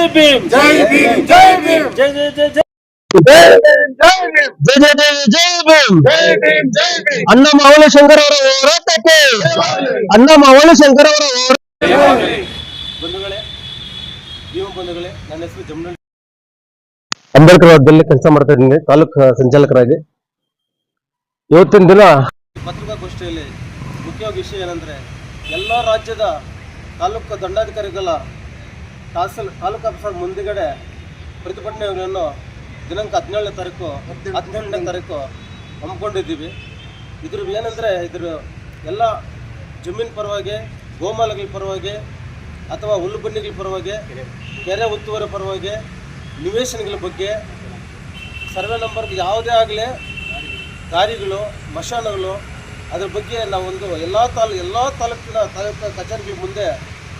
ಜೈ ಭೀಮ್ ಜೈ ಭೀಮ್ ಜೈ ಜೈ ಜೈ ಜೈ ಜೈ ಭೀಮ್ ಜೈ ಭೀಮ್ ಜೈ ಜೈ ಜೈ ಜೈ ಭೀಮ್ ಜೈ ಭೀಮ್ ಜೈ ಭೀಮ್ ಅಣ್ಣ ಮಾವಳಿ ಶಂಕರ್ ಅವರ ಹೋರಾಟಕ್ಕೆ. ಅಣ್ಣ ಮಾವಳಿ ಶಂಕರ್ ಅವರ ಹೋರಾಟ ಬಂಧುಗಳೇ ಜೀವ ಬಂಧುಗಳೇ ನನ್ನ ಹೆಸರು ಜಮುನ ಅಂಬೇಡ್ಕರ್ ವಾರ್ಡಲ್ಲಿ ಕೆಲಸ ಮಾಡ್ತಾ ಇದ್ದೀನಿ ತಾಲೂಕು ಸಂಚಾಲಕರಾಗಿ. ಇವತ್ತಿನ ದಿನ ಪತ್ರಿಕಾಗೋಷ್ಠಿಯಲ್ಲಿ ಮುಖ್ಯವಾಗಿ ವಿಷಯ ಏನಂದ್ರೆ ಎಲ್ಲ ರಾಜ್ಯದ ತಾಲೂಕು ದಂಡಾಧಿಕಾರಿಗಳ ತಹಸೀಲ್ ತಾಲೂಕು ಆಫೀಸರ್ ಮುಂದುಗಡೆ ಪ್ರತಿಭಟನೆಯನ್ನು ದಿನಾಂಕ ಹದಿನೇಳನೇ ತಾರೀಕು ಹದಿನೆಂಟನೇ ತಾರೀಕು. ಹಮ್ಮಿಕೊಂಡಿದ್ದೀವಿ. ಇದ್ರ ಏನಂದರೆ ಇದ್ರ ಎಲ್ಲ ಜಮೀನು ಪರವಾಗಿ ಗೋಮಾಲಗಳ ಪರವಾಗಿ ಅಥವಾ ಹುಲ್ಲುಬನ್ನಿಗಳ ಪರವಾಗಿ ಕೆರೆ ಒತ್ತುವರಿ ಪರವಾಗಿ ನಿವೇಶನಗಳ ಬಗ್ಗೆ ಸರ್ವೆ ನಂಬರ್ ಯಾವುದೇ ಆಗಲಿ ದಾರಿಗಳು ಮಶಾನಗಳು ಅದ್ರ ಬಗ್ಗೆ ನಾವೊಂದು ಎಲ್ಲ ತಾಲೂ ಎಲ್ಲ ತಾಲೂಕಿನ ತಾಲೂಕಿನ ಕಚೇರಿಗಳ ಮುಂದೆ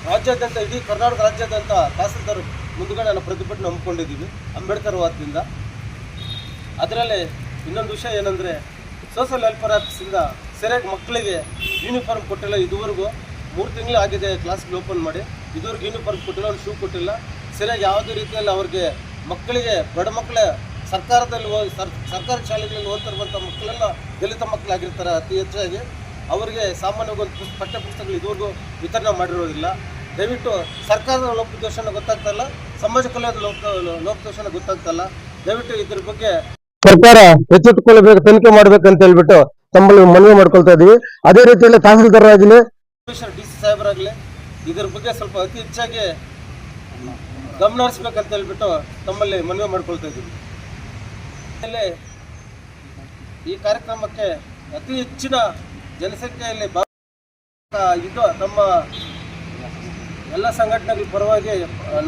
ರಾಜ್ಯಾದ್ಯಂತ, ಇಡೀ ಕರ್ನಾಟಕ ರಾಜ್ಯಾದ್ಯಂತ ತಹಸೀಲ್ದಾರ್ ಮುಂದುಗಡೆ ನಾವು ಪ್ರತಿಭಟನೆ ಹಮ್ಮಿಕೊಂಡಿದ್ದೀವಿ, ಅಂಬೇಡ್ಕರ್ ವಾದದಿಂದ ಅದರಲ್ಲಿ ಇನ್ನೊಂದು ವಿಷಯ ಏನಂದರೆ ಸೋಷಲ್ ವೆಲ್ಫೇರ್ ಆಫೀಸಿಂದ ಸರಿಯಾಗಿ ಮಕ್ಕಳಿಗೆ ಯೂನಿಫಾರ್ಮ್ ಕೊಟ್ಟಿಲ್ಲ ಇದುವರೆಗೂ. ಮೂರು ತಿಂಗಳು ಆಗಿದೆ ಕ್ಲಾಸ್ಗೆ ಓಪನ್ ಮಾಡಿ. ಇದುವರೆಗೂ ಯೂನಿಫಾರ್ಮ್ ಕೊಟ್ಟಿಲ್ಲ, ಒಂದು ಶೂ ಕೊಟ್ಟಿಲ್ಲ. ಸರಿಯಾಗಿ ಯಾವುದೇ ರೀತಿಯಲ್ಲಿ ಅವ್ರಿಗೆ ಮಕ್ಕಳಿಗೆ, ಬಡ ಮಕ್ಕಳೇ ಸರ್ಕಾರದಲ್ಲಿ ಸರ್, ಸರ್ಕಾರಿ ಶಾಲೆಗಳಲ್ಲಿ ಓದ್ತಿರುವಂಥ ಮಕ್ಕಳೆಲ್ಲ ದಲಿತ ಮಕ್ಕಳಾಗಿರ್ತಾರೆ ಅತಿ ಹೆಚ್ಚಾಗಿ. ಅವರಿಗೆ ಸಾಮಾನ್ಯವಾಗಿ ಒಂದು ಪುಸ್ತಕ ಪಠ್ಯ ಪುಸ್ತಕಗಳು ಇದುವರೆಗೂ ವಿತರಣೆ ಮಾಡಿರೋದಿಲ್ಲ. ದಯವಿಟ್ಟು ಸರ್ಕಾರದ ಲೋಪದೋಷನ ಗೊತ್ತಾಗ್ತಲ್ಲ ಸಮಾಜ ಕಲ್ಯಾಣ ಲೋಕ ಲೋಕದೋಷನ ಗೊತ್ತಾಗ್ತಲ್ಲ ದಯವಿಟ್ಟು ಇದ್ರ ಬಗ್ಗೆ ಸರ್ಕಾರ ಎಚ್ಚೆತ್ತುಕೊಳ್ಳಬೇಕು ತನಿಖೆ ಮಾಡ್ಬೇಕಂತ ಹೇಳ್ಬಿಟ್ಟು ತಮ್ಮಲ್ಲಿ ಮನವಿ ಮಾಡ್ಕೊಳ್ತಾ ಇದೀವಿ. ಅದೇ ರೀತಿಯಲ್ಲಿ ತಹಸೀಲ್ದಾರ್ ಆಗಲಿ ಕಮಿಷನರ್ ಡಿ ಸಿ ಸಾಹೇಬರಾಗಲಿ ಇದ್ರ ಬಗ್ಗೆ ಸ್ವಲ್ಪ ಅತಿ ಹೆಚ್ಚಾಗಿ ಗಮನ ಹರಿಸ್ಬೇಕಂತ ಹೇಳ್ಬಿಟ್ಟು ತಮ್ಮಲ್ಲಿ ಮನವಿ ಮಾಡ್ಕೊಳ್ತಾ ಇದ್ದೀವಿ ಈ ಕಾರ್ಯಕ್ರಮಕ್ಕೆ ಅತಿ ಹೆಚ್ಚಿನ ಜನಸಂಖ್ಯೆಯಲ್ಲಿ ಇದು ನಮ್ಮ ಎಲ್ಲ ಸಂಘಟನೆಗಳ ಪರವಾಗಿ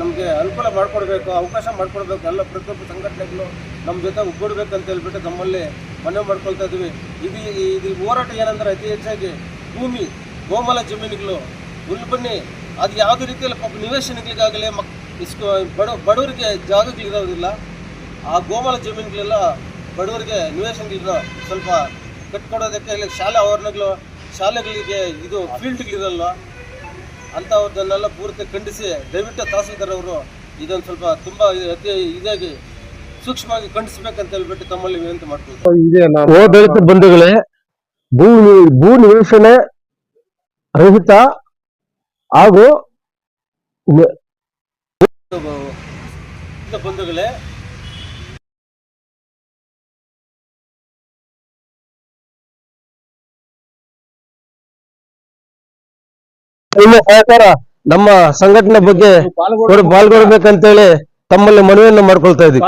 ನಮಗೆ ಅನುಕೂಲ ಮಾಡಿಕೊಡ್ಬೇಕು, ಅವಕಾಶ ಮಾಡಿಕೊಡ್ಬೇಕು, ಎಲ್ಲ ಪ್ರತಿಯೊಬ್ಬ ಸಂಘಟನೆಗಳು ನಮ್ಮ ಜೊತೆ ಒಗ್ಗೂಡ್ಬೇಕಂತ ಹೇಳ್ಬಿಟ್ಟು ನಮ್ಮಲ್ಲಿ ಮನವಿ ಮಾಡ್ಕೊಳ್ತಾ ಇದ್ದೀವಿ. ಇದು ಇದು ಹೋರಾಟ ಏನಂದ್ರೆ ಅತಿ ಹೆಚ್ಚಾಗಿ ಭೂಮಿ, ಗೋಮಲ ಜಮೀನುಗಳು ಹುಲ್ಬನ್ನಿ ಅದು ಯಾವುದೇ ರೀತಿಯಲ್ಲಿ ಪಾಪ ನಿವೇಶನಗಳಿಗಾಗಲಿ, ಮಕ್ ಇಷ್ಟು ಬಡ, ಬಡವರಿಗೆ ಜಾಗಗಳಿರೋದಿಲ್ಲ. ಆ ಗೋಮಲ ಜಮೀನುಗಳೆಲ್ಲ ಬಡವರಿಗೆ ನಿವೇಶನಗಳನ್ನ ಸ್ವಲ್ಪ ಕಟ್ಕೊಡೋದಕ್ಕೆ ಇಲ್ಲಿ ಶಾಲಾ ಆವರಣಗಳು ಶಾಲೆಗಳಿಗೆ ಇದು ಫೀಲ್ಡ್ಗಳಿರಲ್ಲ ಅಂಥವ್ರನ್ನೆಲ್ಲ ಪೂರ್ತಿ ಖಂಡಿಸಿ ದಯವಿಟ್ಟು ತಹಸೀಲ್ದಾರ್ ಅವರು ಇದೊಂದು ಸ್ವಲ್ಪ ತುಂಬ ಅತಿ ಇದಾಗಿ ಸೂಕ್ಷ್ಮವಾಗಿ ಖಂಡಿಸ್ಬೇಕಂತ ಹೇಳ್ಬಿಟ್ಟು ತಮ್ಮಲ್ಲಿ ವಿನಂತಿ ಮಾಡ್ತೀವಿ ಓ ದಲಿತ ಬಂಧುಗಳೇ ಭೂ ಭೂ ನಿವೇಶನ ರಹಿತ ಹಾಗೂ ಬಂಧುಗಳೇ ನಿಮ್ಮ ಸಹಕಾರ ನಮ್ಮ ಸಂಘಟನೆ ಬಗ್ಗೆ ಪಾಲ್ಗೊಳ್ಬೇಕಂತೇಳಿ ತಮ್ಮಲ್ಲಿ ಮನವಿಯನ್ನು ಮಾಡ್ಕೊಳ್ತಾ ಇದ್ದೀವಿ.